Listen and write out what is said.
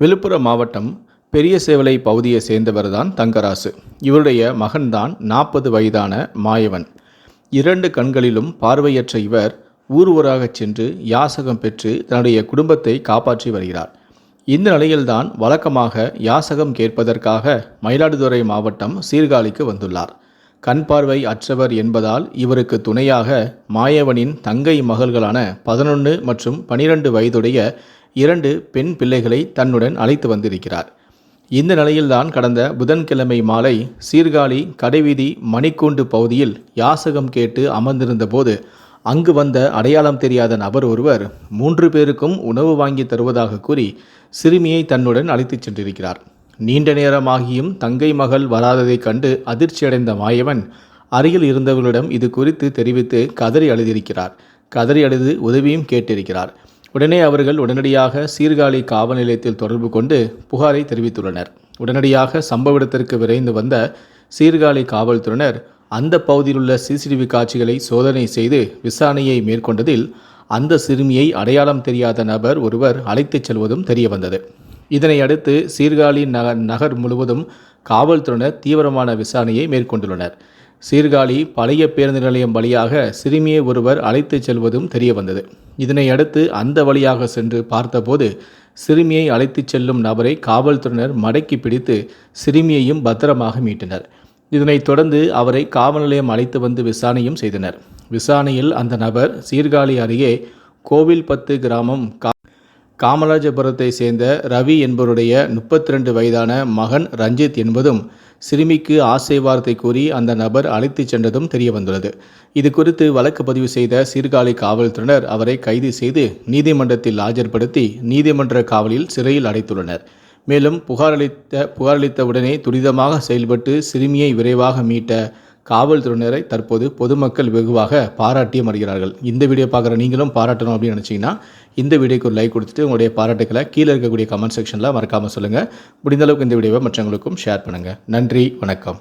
விழுப்புரம் மாவட்டம் பெரிய சேவலை பகுதியை சேர்ந்தவர் தான் தங்கராசு. இவருடைய மகன்தான் நாற்பது வயதான மாயவன். இரண்டு கண்களிலும் பார்வையற்ற இவர் ஊர் ஊராகச் சென்று யாசகம் பெற்று தன்னுடைய குடும்பத்தை காப்பாற்றி வருகிறார். இந்த நிலையில்தான் வழக்கமாக யாசகம் கேட்பதற்காக மயிலாடுதுறை மாவட்டம் சீர்காழிக்கு வந்துள்ளார். கண் பார்வை அற்றவர் என்பதால் இவருக்கு துணையாக மாயவனின் தங்கை மகள்களான பதினொன்று மற்றும் பனிரெண்டு வயதுடைய இரண்டு பெண் பிள்ளைகளை தன்னுடன் அழைத்து வந்திருக்கிறார். இந்த நிலையில்தான் கடந்த புதன்கிழமை மாலை சீர்காழி கடைவீதி மணிக்கூண்டு பகுதியில் யாசகம் கேட்டு அமர்ந்திருந்தபோது அங்கு வந்த அடையாளம் தெரியாத நபர் ஒருவர் மூன்று பேருக்கும் உணவு வாங்கி தருவதாக கூறி சிறுமியை தன்னுடன் அழைத்துச் சென்றிருக்கிறார். நீண்ட நேரமாகியும் தங்கை மகள் வராததைக் கண்டு அதிர்ச்சியடைந்த மாயவன் அருகில் இருந்தவர்களிடம் இது குறித்து தெரிவித்து கதறி அழுதிருக்கிறார் கதறி அழுது உதவியும் கேட்டிருக்கிறார். உடனே அவர்கள் உடனடியாக சீர்காழி காவல் நிலையத்தில் தொடர்பு கொண்டு புகாரை தெரிவித்துள்ளனர். உடனடியாக சம்பவ இடத்திற்கு விரைந்து வந்த சீர்காழி காவல்துறையினர் அந்த பகுதியில் உள்ள சிசிடிவி காட்சிகளை சோதனை செய்து விசாரணையை மேற்கொண்டதில் அந்த சிறுமியை அடையாளம் தெரியாத நபர் ஒருவர் அழைத்துச் செல்வதும் தெரியவந்தது. இதனை அடுத்து சீர்காழி நகர் நகர் முழுவதும் காவல்துறையினர் தீவிரமான விசாரணையை மேற்கொண்டுள்ளனர். சீர்காழி பழைய பேருந்து நிலையம் வழியாக சிறுமியை ஒருவர் அழைத்துச் செல்வதும் தெரியவந்தது. இதனை அடுத்து அந்த வழியாக சென்று பார்த்தபோது சிறுமியை அழைத்துச் செல்லும் நபரை காவல்துறையினர் மடக்கி பிடித்து சிறுமியையும் பத்திரமாக மீட்டனர். இதனைத் தொடர்ந்து அவரை காவல் நிலையம் அழைத்து வந்து விசாரணையும் செய்தனர். விசாரணையில் அந்த நபர் சீர்காழி அருகே கோவில்பத்து கிராமம் கா காமராஜபுரத்தை சேர்ந்த ரவி என்பவருடைய முப்பத்தி ரெண்டு வயதான மகன் ரஞ்சித் என்பதும் சிறுமிக்கு ஆசை வார்த்தை கூறி அந்த நபர் அழைத்துச் சென்றதும் தெரிய வந்துள்ளது இது குறித்து வழக்கு பதிவு செய்த சீர்காழி காவல்துறையினர் அவரை கைது செய்து நீதிமன்றத்தில் ஆஜர்படுத்தி நீதிமன்ற காவலில் சிறையில் அடைத்துள்ளனர். மேலும் புகாரளித்த புகாரளித்தவுடனே உடனே துரிதமாக செயல்பட்டு சிறுமியை விரைவாக மீட்ட காவல்துறையினரை தற்போது பொதுமக்கள் வெகுவாக பாராட்டியும் வருகிறார்கள். இந்த வீடியோ பார்க்குற நீங்களும் பாராட்டணும் அப்படின்னு நினச்சிங்கன்னா இந்த வீடியோக்கு ஒரு லைக் கொடுத்துட்டு உங்களுடைய பாராட்டுக்களை கீழே இருக்கக்கூடிய கமெண்ட் செக்ஷனில் மறக்காமல் சொல்லுங்கள் முடிந்தளவுக்கு இந்த வீடியோவை மற்றவங்களுக்கும் ஷேர் பண்ணுங்கள் நன்றி வணக்கம்.